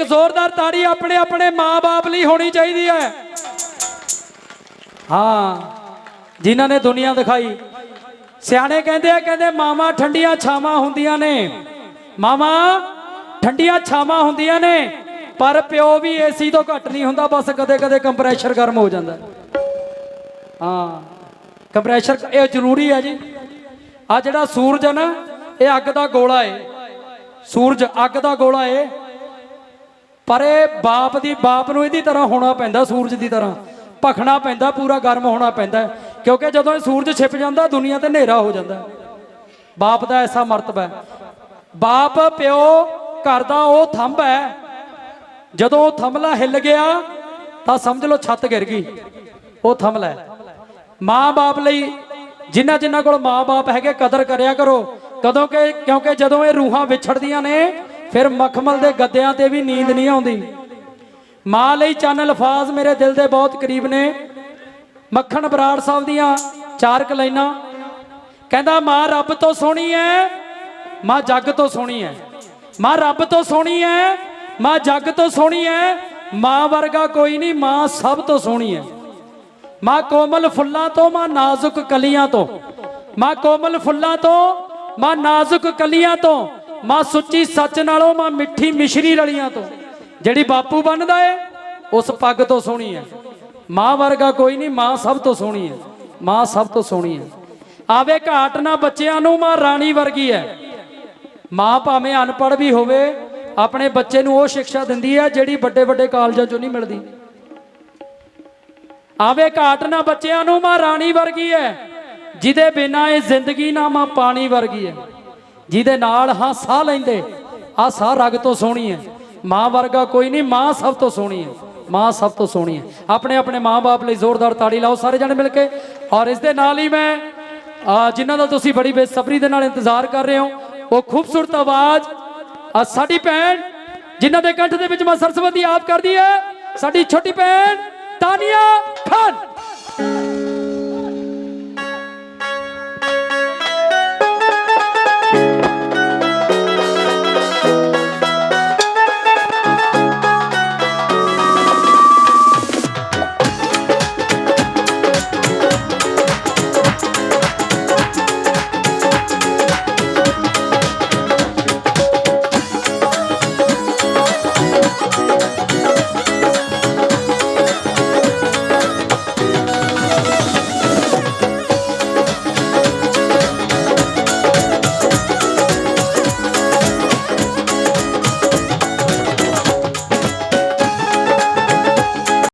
ਇੱਕ ਜ਼ੋਰਦਾਰ ਤਾੜੀ ਆਪਣੇ ਆਪਣੇ ਮਾਂ-ਬਾਪ ਲਈ ਹੋਣੀ ਚਾਹੀਦੀ ਹੈ। ਹਾਂ, ਜਿਨ੍ਹਾਂ ਨੇ ਦੁਨੀਆ ਦਿਖਾਈ। ਸਿਆਣੇ ਕਹਿੰਦੇ ਆ, ਕਹਿੰਦੇ ਮਾਵਾਂ ਠੰਡੀਆਂ ਛਾਵਾਂ ਹੁੰਦੀਆਂ ਨੇ। ਮਾਵਾਂ ਠੰਡੀਆਂ ਛਾਵਾਂ ਹੁੰਦੀਆਂ ਨੇ, ਪਰ ਪਿਓ ਵੀ ਏਸੀ ਤੋਂ ਘੱਟ ਨਹੀਂ ਹੁੰਦਾ, ਬਸ ਕਦੇ-ਕਦੇ ਕੰਪਰੈਸ਼ਰ ਗਰਮ ਹੋ ਜਾਂਦਾ। ਹਾਂ, ਕੰਪਰੈਸ਼ਰ ਇਹ ਜ਼ਰੂਰੀ ਹੈ ਜੀ। ਆ ਜਿਹੜਾ ਸੂਰਜ ਹੈ ਨਾ, ਇਹ ਅੱਗ ਦਾ ਗੋਲਾ ਏ। ਸੂਰਜ ਅੱਗ ਦਾ ਗੋਲਾ ਏ। ਪਰ ਇਹ ਬਾਪ ਦੀ ਬਾਪ ਨੂੰ ਇਹਦੀ ਤਰ੍ਹਾਂ ਹੋਣਾ ਪੈਂਦਾ, ਸੂਰਜ ਦੀ ਤਰ੍ਹਾਂ। ਭਖਣਾ ਪੈਂਦਾ, ਪੂਰਾ ਗਰਮ ਹੋਣਾ ਪੈਂਦਾ। ਕਿਉਂਕਿ ਜਦੋਂ ਇਹ ਸੂਰਜ ਛਿਪ ਜਾਂਦਾ, ਦੁਨੀਆ ਤੇ ਹਨੇਰਾ ਹੋ ਜਾਂਦਾ। ਬਾਪ ਦਾ ਐਸਾ ਮਰਤਬਾ ਹੈ। ਬਾਪ ਪਿਓ ਘਰ ਦਾ ਉਹ ਥੰਬ ਹੈ। ਜਦੋਂ ਉਹ ਥੰਬਲਾ ਹਿੱਲ ਗਿਆ, ਤਾਂ ਸਮਝ ਲਓ ਛੱਤ ਗਿਰ ਗਈ। ਉਹ ਥੰਬਲਾ ਮਾਂ-ਬਾਪ ਲਈ ਜਿਨ੍ਹਾਂ ਜਿਨ੍ਹਾਂ ਕੋਲ ਮਾਂ-ਬਾਪ ਹੈਗੇ, ਕਦਰ ਕਰਿਆ ਕਰੋ। ਕਦੋਂ ਕਿ ਕਿਉਂਕਿ ਜਦੋਂ ਇਹ ਰੂਹਾਂ ਵਿਛੜਦੀਆਂ ਨੇ ਫਿਰ ਮਖਮਲ ਦੇ ਗੱਦਿਆਂ ਤੇ ਵੀ ਨੀਂਦ ਨਹੀਂ ਆਉਂਦੀ। ਮਾਂ ਲਈ ਚੰਨ ਅਲਫਾਜ਼ ਮੇਰੇ ਦਿਲ ਦੇ ਬਹੁਤ ਕਰੀਬ ਨੇ। ਮੱਖਣ ਬਰਾੜ ਸਾਹਿਬ ਦੀਆਂ ਚਾਰ ਕੁ ਲਾਈਨਾਂ। ਕਹਿੰਦਾ, ਮਾਂ ਰੱਬ ਤੋਂ ਸੋਹਣੀ ਐ, ਮਾਂ ਜੱਗ ਤੋਂ ਸੋਹਣੀ ਐ। ਮਾਂ ਰੱਬ ਤੋਂ ਸੋਹਣੀ ਐ, ਮਾਂ ਜੱਗ ਤੋਂ ਸੋਹਣੀ ਐ। ਮਾਂ ਵਰਗਾ ਕੋਈ ਨਹੀਂ, ਮਾਂ ਸਭ ਤੋਂ ਸੋਹਣੀ ਐ। ਮਾਂ ਕੋਮਲ ਫੁੱਲਾਂ ਤੋਂ, ਮਾਂ ਨਾਜ਼ੁਕ ਕਲੀਆਂ ਤੋਂ। ਮਾਂ ਕੋਮਲ ਫੁੱਲਾਂ ਤੋਂ, ਮਾਂ ਨਾਜ਼ੁਕ ਕਲੀਆਂ ਤੋਂ। ਮਾਂ ਸੁੱਚੀ ਸੱਚ ਨਾਲੋਂ ਮਾਂ ਮਿੱਠੀ ਮਿਸ਼ਰੀ ਰਲੀਆਂ ਤੋਂ। ਜਿਹੜੀ ਬਾਪੂ ਬਣਦਾ ਏ, ਉਸ ਪੱਗ ਤੋਂ ਸੋਹਣੀ ਹੈ ਮਾਂ ਵਰਗਾ ਕੋਈ ਨਹੀਂ, ਮਾਂ ਸਭ ਤੋਂ ਸੋਹਣੀ ਹੈ ਮਾਂ ਸਭ ਤੋਂ ਸੋਹਣੀ ਹੈ ਆਵੇ ਘਾਟ ਨਾ ਬੱਚਿਆਂ ਨੂੰ, ਮਾਂ ਰਾਣੀ ਵਰਗੀ ਹੈ ਮਾਂ ਭਾਵੇਂ ਅਨਪੜ੍ਹ ਵੀ ਹੋਵੇ, ਆਪਣੇ ਬੱਚੇ ਨੂੰ ਉਹ ਸਿੱਖਿਆ ਦਿੰਦੀ ਹੈ ਜਿਹੜੀ ਵੱਡੇ ਵੱਡੇ ਕਾਲਜਾਂ ਚੋਂ ਨਹੀਂ ਮਿਲਦੀ। ਆਵੇ ਘਾਟ ਨਾ ਬੱਚਿਆਂ ਨੂੰ, ਮਾਂ ਰਾਣੀ ਵਰਗੀ ਹੈ ਜਿਹਦੇ ਬਿਨਾ ਇਹ ਜ਼ਿੰਦਗੀ ਨਾ ਮਾਂ ਪਾਣੀ ਵਰਗੀ ਹੈ ਜਿਹਦੇ ਨਾਲ ਹਾਂ ਸਾਹ ਲੈਂਦੇ ਆ ਸਾਹ ਰਗ ਤੋਂ ਸੋਹਣੀ ਹੈ। ਮਾਂ ਵਰਗਾ ਕੋਈ ਨਹੀਂ, ਮਾਂ ਸਭ ਤੋਂ ਸੋਹਣੀ ਹੈ। ਮਾਂ ਸਭ ਤੋਂ ਸੋਹਣੀ ਹੈ। ਆਪਣੇ ਆਪਣੇ ਮਾਂ-ਬਾਪ ਲਈ ਜ਼ੋਰਦਾਰ ਤਾੜੀ ਲਾਓ ਸਾਰੇ ਜਣੇ ਮਿਲ ਕੇ। ਔਰ ਇਸ ਦੇ ਨਾਲ ਹੀ ਮੈਂ, ਆ, ਜਿਨ੍ਹਾਂ ਦਾ ਤੁਸੀਂ ਬੜੀ ਬੇਸਬਰੀ ਦੇ ਨਾਲ ਇੰਤਜ਼ਾਰ ਕਰ ਰਹੇ ਹੋ, ਉਹ ਖੂਬਸੂਰਤ ਆਵਾਜ਼ ਸਾਡੀ ਭੈਣ, ਜਿਨ੍ਹਾਂ ਦੇ ਕੰਠ ਦੇ ਵਿੱਚ ਮਾਂ ਸਰਸਵਤੀ ਆਪ ਕਰਦੀ ਹੈ, ਸਾਡੀ ਛੋਟੀ ਭੈਣ ਤਾਨੀਆ ਖਾਨ।